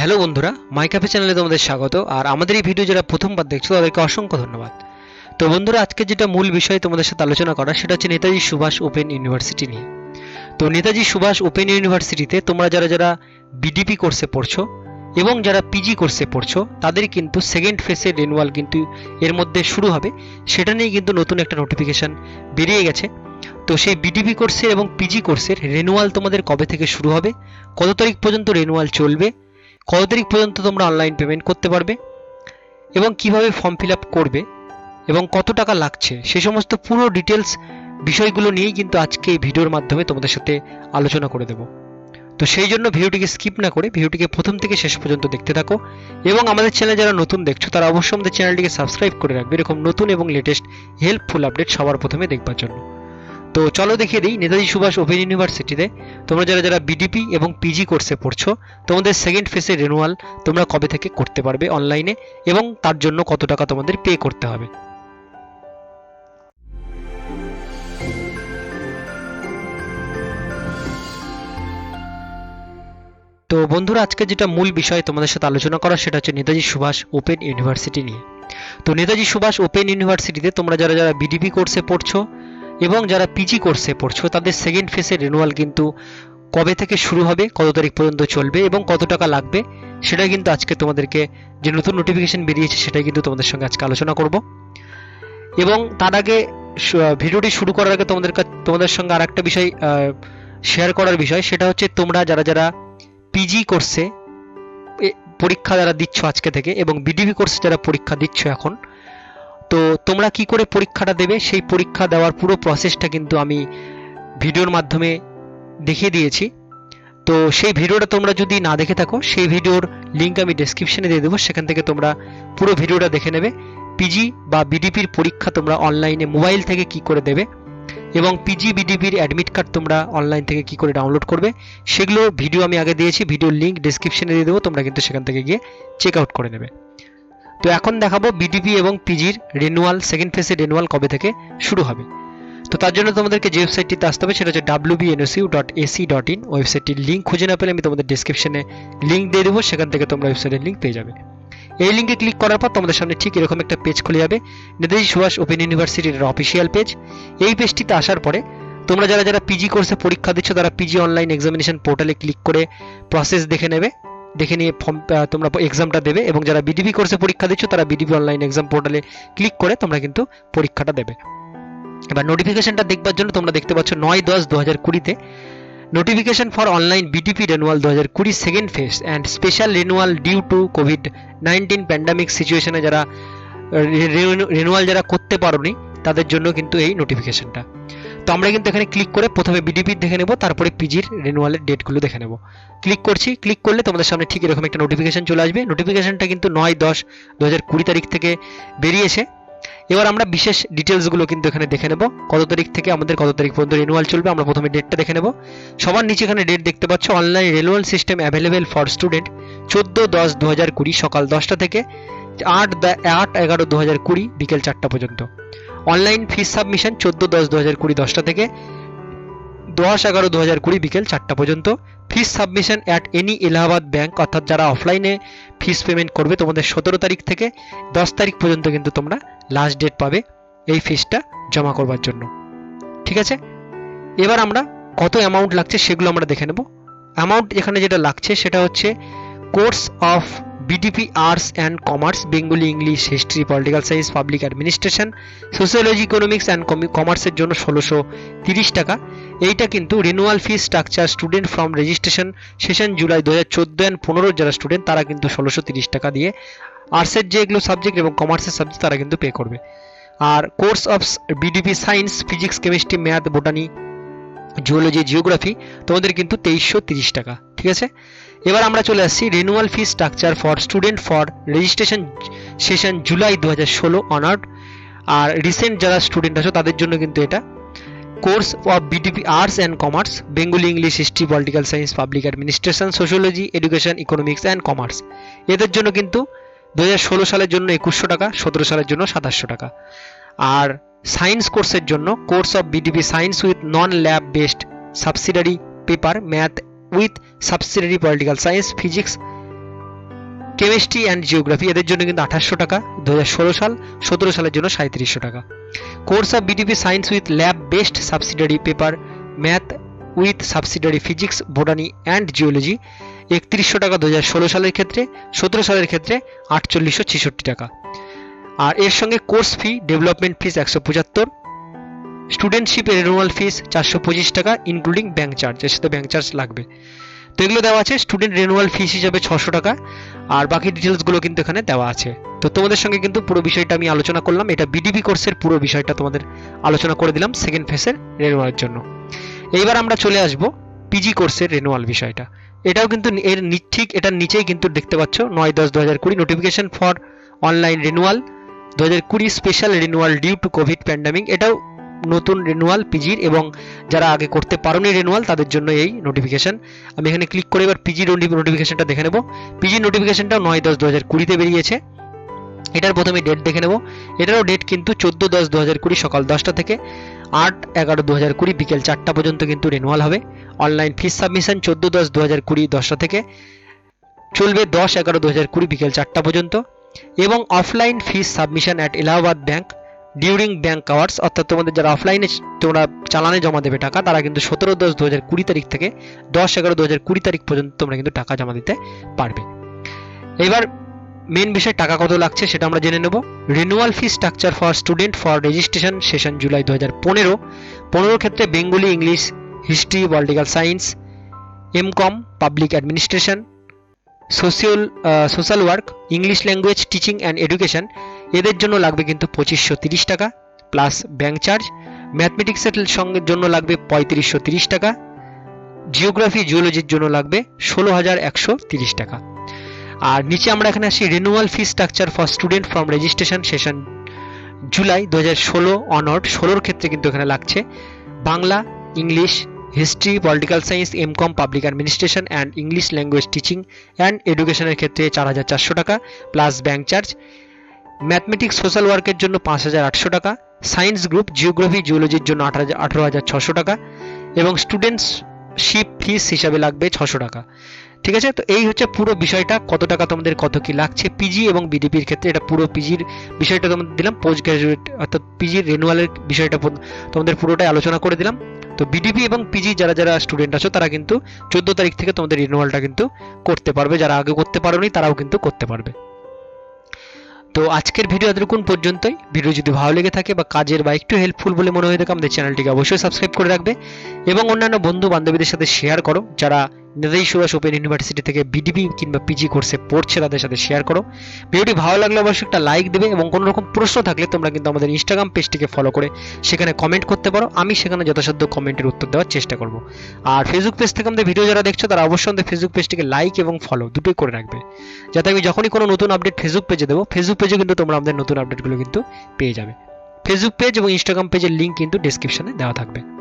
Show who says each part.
Speaker 1: Hello বন্ধুরা মাই cafe চ্যানেলে তোমাদের স্বাগত, আর আমাদের এই ভিডিও যারা প্রথমবার দেখছ, তাদেরকে অসংখ্য ধন্যবাদ। তো বন্ধুরা, আজকে যেটা মূল বিষয় তোমাদের সাথে আলোচনা করা সেটা হচ্ছে নেতাজি সুভাষ ওপেন ইউনিভার্সিটি নিয়ে। তো নেতাজি সুভাষ ওপেন ইউনিভার্সিটিতে তোমরা যারা যারা বিডিপি কোর্সে পড়ছো এবং যারা পিজি কোর্সে পড়ছো, তাদের কিন্তু সেকেন্ড ফেসের রেনুয়াল কিন্তু এর মধ্যে শুরু হবে। সেটা নিয়ে কিন্তু নতুন একটা নোটিফিকেশন বেরিয়ে গেছে। তো সেই বিডিপি কোর্সের এবং পিজি কোর্সের রেনুয়াল তোমাদের কবে থেকে শুরু হবে? কত তারিখ পর্যন্ত রেনুয়াল চলবে? কত তারিখ পর্যন্ত তোমরা অনলাইন পেমেন্ট করতে পারবে? এবং কীভাবে ফর্ম ফিল আপ করবে? এবং কত টাকা লাগছে? সেই সমস্ত পুরো ডিটেলস বিষয়গুলো নিয়েই কিন্তু আজকে এই ভিডিওর মাধ্যমে তোমাদের সাথে আলোচনা করে দেব। তো সেই জন্য ভিডিওটিকে স্কিপ না করে ভিডিওটিকে প্রথম থেকে শেষ পর্যন্ত দেখতে থাকো। এবং আমাদের চ্যানেল যারা নতুন দেখছ, তারা অবশ্যই আমাদের চ্যানেলটিকে সাবস্ক্রাইব করে রাখবে। এরকম নতুন এবং লেটেস্ট হেল্পফুল আপডেট সবার প্রথমে দেখবার জন্য। তো চলো দেখিয়ে দিই নেতাজি সুভাষ ওপেন ইউনিভার্সিটিতে। তোমরা যারা যারা বিডিপি এবং পিজি কোর্সে পড়ছো, তোমাদের সেকেন্ড ফেসের রেনুয়াল তোমরা কবে থেকে করতে পারবে অনলাইনে এবং তার জন্য কত টাকা তোমাদের পে করতে হবে। তো বন্ধুরা, আজকে যেটা মূল বিষয় তোমাদের সাথে আলোচনা করা, সেটা হচ্ছে নেতাজি সুভাষ ওপেন ইউনিভার্সিটি নিয়ে। তো নেতাজি সুভাষ ওপেন ইউনিভার্সিটিতে তোমরা যারা যারা বিডিপি কোর্সে পড়ছো এবং যারা পিজি কোর্সে পড়ছো, তাদের সেকেন্ড ফেসের রেনুয়াল কিন্তু কবে থেকে শুরু হবে, কত তারিখ পর্যন্ত চলবে এবং কত টাকা লাগবে সেটা কিন্তু আজকে তোমাদেরকে যে নতুন নোটিফিকেশন বেরিয়েছে, সেটাই কিন্তু তোমাদের সঙ্গে আজকে আলোচনা করব। এবং তার আগে ভিডিওটি শুরু করার আগে তোমাদের তোমাদের সঙ্গে আর একটা বিষয় শেয়ার করার বিষয়, সেটা হচ্ছে তোমরা যারা যারা পিজি কোর্সে পরীক্ষা যারা দিচ্ছ আজকে থেকে এবং বিডিবি কোর্সে যারা পরীক্ষা দিচ্ছ এখন তো তোমরা কি করে পরীক্ষাটা দেবে? সেই পরীক্ষা দেওয়ার পুরো প্রসেসটা কিন্তু আমি ভিডিওর মাধ্যমে দেখিয়ে দিয়েছি। তো সেই ভিডিওটা তোমরা যদি না দেখে থাকো, সেই ভিডিওর লিঙ্ক আমি ডেসক্রিপশনে দিয়ে দেবো। সেখান থেকে তোমরা পুরো ভিডিওটা দেখে নেবে। পিজি বা বিডিপির পরীক্ষা তোমরা অনলাইনে মোবাইল থেকে কি করে দেবে? এবং পিজি বিডিপির অ্যাডমিট কার্ড তোমরা অনলাইন থেকে কি করে ডাউনলোড করবে? সেগুলো ভিডিও আমি আগে দিয়েছি। ভিডিওর লিঙ্ক ডেসক্রিপশনে দিয়ে দেবো। তোমরা কিন্তু সেখান থেকে গিয়ে চেক আউট করে নেবে। তো এখন দেখাবো বিডিপি এবং পিজির রেনুয়াল সেকেন্ড ফেসের রেনুয়াল কবে থেকে শুরু হবে। তো তার জন্য তোমাদেরকে যে ওয়েবসাইটটিতে আসতে হবে সেটা হচ্ছে W BNSU dot AC dot in ওয়েবসাইটটির link খুঁজে না পেলে আমি তোমাদের ডিসক্রিপশনে লিঙ্ক দিয়ে দেবো, সেখান থেকে তোমরা ওয়েবসাইটের লিঙ্ক পেয়ে যাবে। এই লিঙ্কে ক্লিক করার পর তোমাদের সামনে ঠিক এরকম একটা পেজ খুলে যাবে, নেতাজি সুভাষ ওপেন ইউনিভার্সিটির অফিসিয়াল পেজ এই পেজটিতে আসার পরে তোমরা যারা যারা পিজি কোর্সে পরীক্ষা দিচ্ছ, তারা পিজি অনলাইন এক্সামিনেশন পোর্টালে ক্লিক করে প্রসেস দেখে নেবে। দেখে নিয়ে ফর্ম তোমরা এক্সামটা দেবে এবং যারা বিডিবি কোর্সে পরীক্ষা দিচ্ছ, তারা বিডিবি অনলাইন এক্সাম পোর্টালে ক্লিক করে তোমরা কিন্তু পরীক্ষাটা দেবে। এবার নোটিফিকেশনটা দেখবার জন্য তোমরা দেখতে পাচ্ছ নয় দশ দু হাজার কুড়িতে notification for online BDP renewal দু হাজার কুড়ি second phase and special renewal due to COVID nineteen pandemic সিচুয়েশনে যারা রেনুয়াল যারা করতে পারোনি, তাদের জন্য কিন্তু এই নোটিফিকেশনটা তো আমরা কিন্তু এখানে ক্লিক করে প্রথমে বিডিপির দেখে নেব, তারপরে পিজির রেনুয়ালের ডেটগুলো দেখে নেব। ক্লিক করছি ক্লিক করলে তোমাদের সামনে ঠিক এরকম একটা নোটিফিকেশন চলে আসবে। নোটিফিকেশনটা কিন্তু নয়, দশ দু হাজার কুড়ি তারিখ থেকে বেরিয়েছে। এবার আমরা বিশেষ ডিটেলসগুলো কিন্তু এখানে দেখে নেব। কত তারিখ থেকে আমাদের কত তারিখ পর্যন্ত রেনুয়াল চলবে, আমরা প্রথমে ডেটটা দেখে নেব। সবার নিচে এখানে ডেট দেখতে পাচ্ছ online renewal system available for student চোদ্দ দশ দু হাজার কুড়ি সকাল দশটা থেকে আট আট, এগারো দু হাজার কুড়ি বিকেল চারটা পর্যন্ত। অনলাইন ফিস সাবমিশন চোদ্দ দশ দু হাজার কুড়ি দশটা থেকে দশ এগারো দু হাজার কুড়ি বিকেল চারটা পর্যন্ত। Fees submission at any Allahabad bank অর্থাৎ যারা অফলাইনে ফিস পেমেন্ট করবে তোমাদের সতেরো তারিখ থেকে দশ তারিখ পর্যন্ত কিন্তু তোমরা লাস্ট ডেট পাবে এই ফিসটা জমা করবার জন্য। ঠিক আছে? এবার আমরা কত অ্যামাউন্ট লাগছে সেগুলো আমরা দেখে নেব। অ্যামাউন্ট এখানে যেটা লাগছে সেটা হচ্ছে course of BDP arts and commerce Bengali English history political science public administration sociology economics and কমার্সের জন্য ষোলোশো তিরিশ টাকা। এইটা কিন্তু renewal fee structure student from registration session July দু হাজার চোদ্দ অ্যান্ড পনেরো যারা স্টুডেন্ট তারা কিন্তু ষোলোশো তিরিশ টাকা দিয়ে আর্টসের যে এগুলো সাবজেক্ট এবং কমার্সের সাবজেক্ট তারা কিন্তু পে করবে। আর course of BDP science physics chemistry math botany geology geography তোমাদের কিন্তু তেইশশো তিরিশ টাকা, ঠিক আছে? এবার আমরা চলে আসছি renewal fee structure for student for registration session July দু হাজার ষোলো অনার্ড আর রিসেন্ট যারা স্টুডেন্ট আছো, তাদের জন্য কিন্তু এটা। Course of BDP arts and commerce Bengali English history political science public administration sociology education economics and commerce এদের জন্য কিন্তু দু ষোলো সালের জন্য একুশশো টাকা, সতেরো সালের জন্য সাতাশশো টাকা। আর সায়েন্স কোর্সের জন্য course of BDP science with non lab based subsidiary paper math with subsidiary political science physics chemistry and geography এদের জন্য কিন্তু আঠাশশো টাকা দু হাজার ষোলো সাল, সতেরো সালের জন্য সাঁত্রিশশো টাকা। Course of BDP science with lab based subsidiary paper math with subsidiary physics botany and geology একত্রিশশো টাকা দু হাজার ষোলো সালের ক্ষেত্রে, সতেরো সালের ক্ষেত্রে আটচল্লিশশো ছেষট্টি টাকা। আর এর সঙ্গে কোর্স ফি ডেভেলপমেন্ট ফিস একশো পঁচাত্তর স্টুডেন্টশিপের রেনুয়াল ফিস চারশো পঁচিশ টাকা ইনক্লুডিং ব্যাঙ্ক চার্জ এর সাথে ব্যাঙ্ক চার্জ লাগবে। তো এগুলো দেওয়া আছে স্টুডেন্ট রেনুয়াল ফিস হিসাবে ছশো টাকা, আর বাকি ডিটেলসগুলো কিন্তু এখানে দেওয়া আছে। তো তোমাদের সঙ্গে কিন্তু পুরো বিষয়টা আমি আলোচনা করলাম, এটা বিডিপি কোর্সের পুরো বিষয়টা তোমাদের আলোচনা করে দিলাম সেকেন্ড ফেসের রেনুয়ালের জন্য। এইবার আমরা চলে আসব পিজি কোর্সের রেনুয়াল বিষয়টা। এটাও কিন্তু এর ঠিক এটার নিচেই কিন্তু দেখতে পাচ্ছ, নয় দশ দু হাজার কুড়ি নোটিফিকেশন ফর অনলাইন রেনুয়াল দু হাজার কুড়ি special renewal due to COVID pandemic এটাও নতুন রেনুয়াল পিজির এবং যারা আগে করতে পারোনি রেনুয়াল তাদের জন্য এই নোটিফিকেশন আমি এখানে ক্লিক করে এবার পিজি নোটিফিকেশনটা দেখে নেব। পিজি নোটিফিকেশনটা নয় দশ দু হাজার কুড়িতে বেরিয়েছে। এটার প্রথমে ডেট দেখে নেব। এটারও ডেট কিন্তু চোদ্দ দশ দু হাজার কুড়ি সকাল দশটা থেকে আট এগারো দু হাজার কুড়ি বিকেল চারটা পর্যন্ত কিন্তু রেনুয়াল হবে। অনলাইন ফিস সাবমিশন চোদ্দ দশ দু হাজার কুড়ি দশটা থেকে চলবে দশ এগারো দু হাজার কুড়ি বিকেল চারটা পর্যন্ত। এবং offline fees submission at Allahabad bank during bank hours অর্থাৎ তোমাদের যারা অফলাইনে তোমরা চালানে জমা দেবে টাকা, তারা কিন্তু সতেরো দশ দু হাজার কুড়ি তারিখ থেকে দশ এগারো দু হাজার কুড়ি তারিখ পর্যন্ত তোমরা কিন্তু টাকা জমা দিতে পারবে। এবার মেন বিষয় টাকা কত লাগছে সেটা আমরা জেনে নেব। Renewal fee structure for student for registration session July দু হাজার পনেরো। পনেরোর ক্ষেত্রে Bengali, English history political science M Com public administration social social work English language teaching and education এদের জন্য লাগবে কিন্তু পঁচিশশো তিরিশ টাকা প্লাস ব্যাংক চার্জ ম্যাথমেটিক্সের সঙ্গে জন্য লাগবে পঁয়ত্রিশশো তিরিশ টাকা জিওগ্রাফি জিওলজির জন্য লাগবে ষোলো হাজার একশো তিরিশ টাকা। আর নিচে আমরা এখানে আসি renewal fee structure for student from registration session July দু হাজার ষোলো অনওয়ার্ড ষোলোর ক্ষেত্রে কিন্তু এখানে লাগছে। Bangla, English history political science M Com public administration and English language teaching and এডুকেশনের ক্ষেত্রে চার হাজার চারশো টাকা plus bank charge mathematics social ওয়ার্কের জন্য পাঁচ হাজার আটশো টাকা, সায়েন্স গ্রুপ জিওগ্রাফি জিওলজির জন্য আট হাজার আঠারো হাজার ছশো টাকা, এবং স্টুডেন্টশিপ ফিস হিসাবে লাগবে ছশো টাকা। ঠিক আছে? তো এই হচ্ছে পুরো বিষয়টা, কত টাকা তোমাদের, কত কি লাগছে পিজি এবং বিডিপির ক্ষেত্রে, এটা পুরো পিজির বিষয়টা তোমাদের দিলাম পোস্ট গ্রাজুয়েট অর্থাৎ পিজির রেনুয়ালের বিষয়টা তোমাদের পুরোটাই আলোচনা করে দিলাম। তো বিডিপি এবং পিজি যারা যারা স্টুডেন্ট আছো, তারা কিন্তু চোদ্দ তারিখ থেকে তোমাদের রিনুয়ালটা কিন্তু করতে পারবে। যারা আগে করতে পারোনি, তারাও কিন্তু করতে পারবে। তো আজকের ভিডিও এতটুকুন পর্যন্তই। ভিডিও যদি ভালো লেগে থাকে বা কাজের বা একটু হেল্পফুল বলে মনে হয়ে থাকে, আমাদের চ্যানেলটিকে অবশ্যই সাবস্ক্রাইব করে রাখবে এবং অন্যান্য বন্ধু বান্ধবীদের সাথে শেয়ার করো, যারা নেতাজি সুভাষ ওপেন ইউনিভার্সিটি থেকে বিডিপি কিংবা পিজি কোর্সে পড়ছে, তাদের সাথে শেয়ার করো। ভিডিওটি ভালো লাগলে অবশ্যই একটা লাইক দেবে এবং কোনো রকম প্রশ্ন থাকলে তোমরা কিন্তু আমাদের ইনস্টাগ্রাম পেজটিকে ফলো করে সেখানে কমেন্ট করতে পারো। আমি সেখানে যথাসাধ্য কমেন্টের উত্তর দেওয়ার চেষ্টা করব। আর ফেসবুক পেজ থেকে আমাদের ভিডিও যারা দেখছ, তারা অবশ্যই আমাদের ফেসবুক পেজটিকে লাইক এবং ফলো দুটোই করে রাখবে। যাতে আমি যখনই কোনো নতুন আপডেট ফেসবুক পেজে দেবো ফেসবুক পেজে কিন্তু তোমরা আমাদের নতুন আপডেটগুলো কিন্তু পেয়ে যাবে। ফেসবুক পেজ এবং ইনস্টাগ্রাম পেজের লিঙ্ক কিন্তু ডিসক্রিপশনে দেওয়া থাকবে।